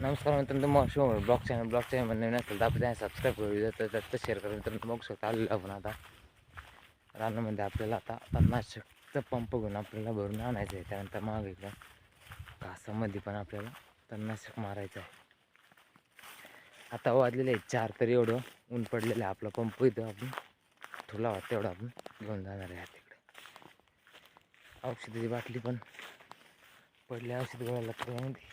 नमस्कार मित्रांनो मग शिव ब्लॉग चॅनल ब्लॉग चॅनलमध्ये नवीन असेल तर आपण त्या सबस्क्राईब करू. तर तर शेअर करा मित्रांनो बघू शकता आलेलं आपण आता. रानामध्ये आपल्याला आता तणनाशकचा पंप घेऊन आपल्याला भरून आणायचं आहे. त्यानंतर मागे इकडं कासामध्ये पण आपल्याला तणनाशक मारायचं आहे. आता वाजलेले आहे चार तरी एवढं. ऊन पडलेलं आहे आपला पंप इथं आपण. तुला वाटतं एवढं आपण घेऊन जाणार आहे तिकडे औषधाची बाटली पण पडली. औषध गोळ्याला त्यामध्ये.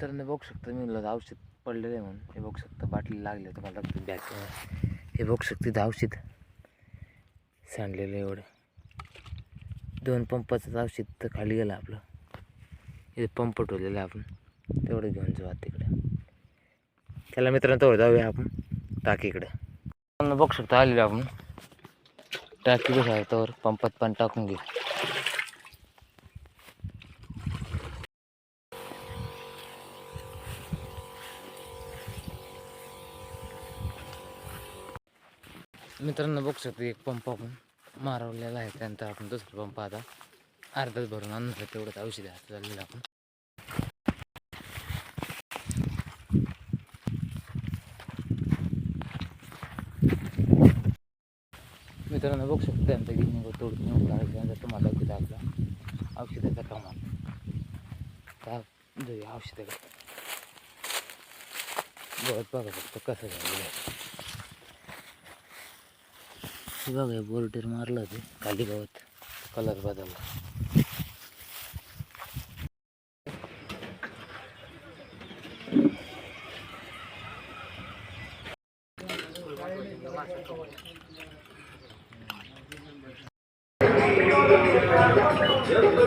मित्रांनो बघू शकता मी म्हणलं औषध पडलेलं आहे म्हणून. हे बघू शकता बाटली लागली तुम्हाला मला बॅग हे बघू शकते औषध सांडलेलं आहे एवढं. दोन पंपाचं औषध तर खाली गेलं आपलं. इथे पंप ठेवलेलं आहे आपण. तेवढं घेऊन जाऊ तिकडं तिकडे त्याला मित्रांनो तेवढं जाऊया आपण. टाकीकडं बघू शकता आलेलो आपण. टाकी कसं आहे तर पंपात पण टाकून घेऊ मित्रांनो बघू शकतो एक पंप आपण मारवलेला आहे. त्यानंतर आपण दुसरा पंप आता अर्धाच भरून आणणार तेवढंच औषध आहे झालेलं आपण. मित्रांनो बघू शकतो त्यांचं गिनिंग तोडून नेऊन लागेल त्यानंतर तुम्हाला किती आपला औषधाचा कमाल का जाऊया औषधाकडे. गवत बघा फक्त कसं झालेलं आहे. बघा बोर्डेर मारलं ते खाली गावात कलर बदलला Thank.